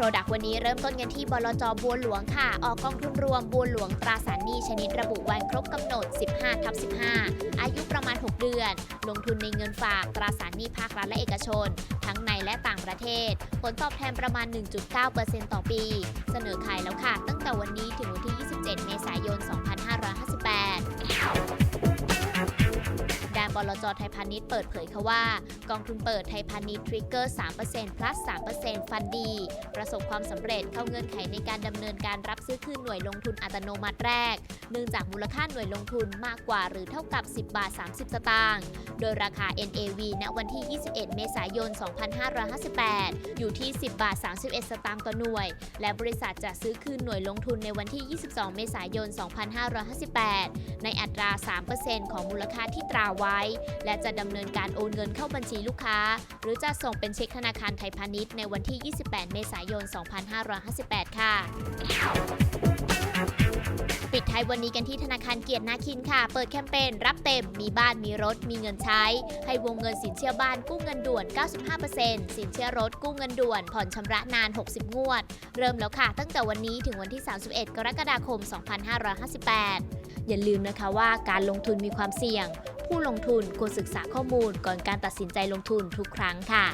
Product วันนี้เริ่มต้นกันที่บลจบัวหลวงค่ะ ออกกองทุนรวมบัวหลวงตราสารหนี้ชนิดระบุวันครบกำหนด 15ทับ15 อายุประมาณ 6 เดือน ลงทุนในเงินฝากตราสารหนี้ภาครัฐและเอกชน ทั้งในและต่างประเทศ ผลตอบแทนประมาณ 1.9%ต่อปี เสนอขายแล้วค่ะ ตั้งแต่วันนี้ถึงวันที่ 27 เมษายน 25 ลจไทยพาณิชย์เปิดเผยค่ะว่า กองทุนเปิดไทยพาณิชย์ทริกเกอร์ 3% plus 3%ฟันดี ประสบความสำเร็จเข้าเงื่อนไขในการดำเนินการรับซื้อคืนหน่วยลงทุนอัตโนมัติแรก เนื่องจากมูลค่าหน่วยลงทุนมากกว่าหรือเท่ากับ 10 บาท 30 สตางค์โดยราคา NAV ณวันที่ 21 เมษายน 2558 อยู่ที่ 10 บาท 31 สตางค์ต่อหน่วย และบริษัทจะซื้อคืนหน่วยลงทุนในวันที่ 22 เมษายน 2558 ในอัตรา 3%ของมูลค่าที่ตราไว้ และจะดำเนินการโอนเงินเข้าบัญชีลูกค้า หรือจะส่งเป็นเช็คธนาคารไทยพาณิชย์ในวันที่ 28 เมษายน 2558 ค่ะปิดท้ายวันนี้กันที่ธนาคารเกียรตินาคินค่ะ เปิดแคมเปญรับเต็ม มีบ้านมีรถ มีเงินใช้ ให้วงเงินสินเชื่อบ้านกู้เงินด่วน 95%สินเชื่อรถกู้เงินด่วน ผ่อนชำระนาน 60 งวด เริ่มแล้วค่ะ ตั้งแต่วันนี้ถึงวันที่ 31 กรกฎาคม 2558 อย่าลืมนะคะว่าการลงทุนมีความเสี่ยง ผู้ลงทุนควรศึกษาข้อมูลก่อนการตัดสินใจลงทุนทุกครั้งค่ะ